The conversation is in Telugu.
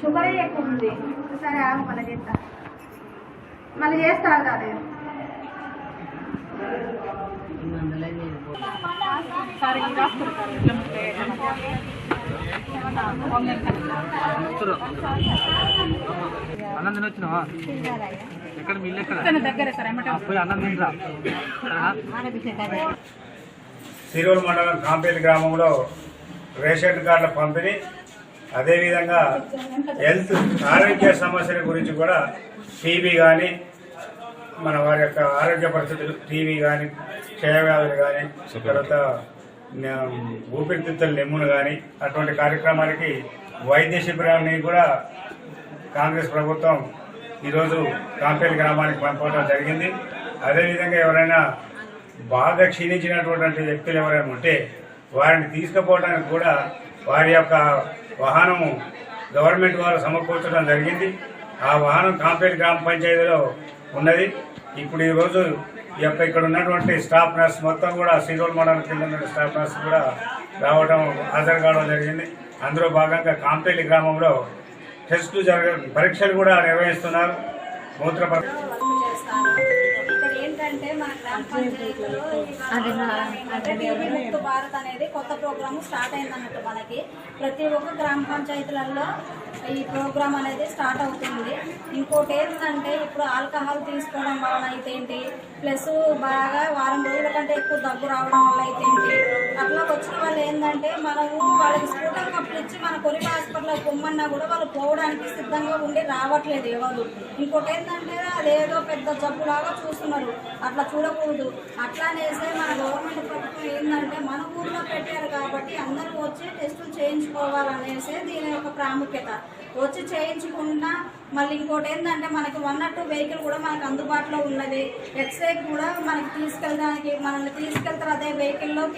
షుగర్ ఎక్కువ ఉంది సరే ఆగు మళ్ళీ చేస్తా. మళ్ళీ చేస్తారు కాదు అన్నం వచ్చినావా ఎక్కడ ఎక్కడ పోయి అన్నం తినరా సిరూరు మండలం కాంపేలి గ్రామంలో రేషన్ కార్డుల పంపిణీ అదేవిధంగా హెల్త్ ఆరోగ్య సమస్యల గురించి కూడా టీబీ కానీ మన వారి యొక్క ఆరోగ్య పరిస్థితులు టీవీ కానీ క్షయవ్యాధులు కానీ తర్వాత ఊపిరితిత్తుల నెమ్మును కానీ అటువంటి కార్యక్రమానికి వైద్య శిబిరాన్ని కూడా కాంగ్రెస్ ప్రభుత్వం ఈరోజు కాంపేలి గ్రామానికి పంపడం జరిగింది. అదేవిధంగా ఎవరైనా బాగా క్షీణించినటువంటి వ్యక్తులు ఎవరైనా ఉంటే వారిని తీసుకుపోవడానికి కూడా వారి యొక్క వాహనము గవర్నమెంట్ వారు సమకూర్చడం జరిగింది. ఆ వాహనం కాంపేట్ గ్రామ పంచాయతీలో ఉన్నది. ఇప్పుడు ఈరోజు ఈ యొక్క ఇక్కడ ఉన్నటువంటి స్టాఫ్ నర్స్ మొత్తం కూడా శ్రీరోల్ మండలం కింద ఉన్న స్టాఫ్ నర్స్ కూడా రావడం హాజరు కావడం జరిగింది. అందులో భాగంగా కాంపేలి గ్రామంలో టెస్టులు జరగ పరీక్షలు కూడా నిర్వహిస్తున్నారు. మూత్ర ఇక్కడ ఏంటంటే మన గ్రామ పంచాయతీలో ముక్త భారత్ అనేది కొత్త ప్రోగ్రామ్ స్టార్ట్ అయింది అన్నట్టు మనకి. ప్రతి ఒక్క గ్రామ పంచాయతీలలో ఈ ప్రోగ్రామ్ అనేది స్టార్ట్ అవుతుంది. ఇంకోటి ఏంటంటే ఇప్పుడు ఆల్కహాల్ తీసుకోవడం వలన అయితేంటి ప్లస్ బాగా వారం రోజుల కంటే ఎక్కువ దగ్గు రావడం వల్ల అయితేంటి అట్లా వచ్చిన వాళ్ళు ఏంటంటే మనము వాళ్ళకి స్కూటర్ కప్పులు ఇచ్చి మన కొరి హాస్పిటల్ పొమ్మన్నా కూడా వాళ్ళు పోవడానికి సిద్ధంగా ఉండి రావట్లేదు ఎవరు. ఇంకోటి ఏంటంటే అదేదో పెద్ద జబ్బులాగా చూస్తున్నారు. అట్లా చూడకూడదు. అట్లానేసే మన గవర్నమెంట్ ప్రభుత్వం ఏంటంటే మన ఊర్లో పెట్టారు కాబట్టి అందరూ వచ్చి టెస్టులు చేయించుకోవాలనేసి దీని యొక్క ప్రాముఖ్యత. వచ్చి చేయించకుండా మళ్ళీ ఇంకోటి ఏంటంటే మనకి వన్ నాట్ టూ వెహికల్ కూడా మనకు అందుబాటులో ఉన్నది. ఎక్స్రే కూడా మనకి తీసుకెళ్ళడానికి మనల్ని తీసుకెళ్తారు అదే వెహికల్లో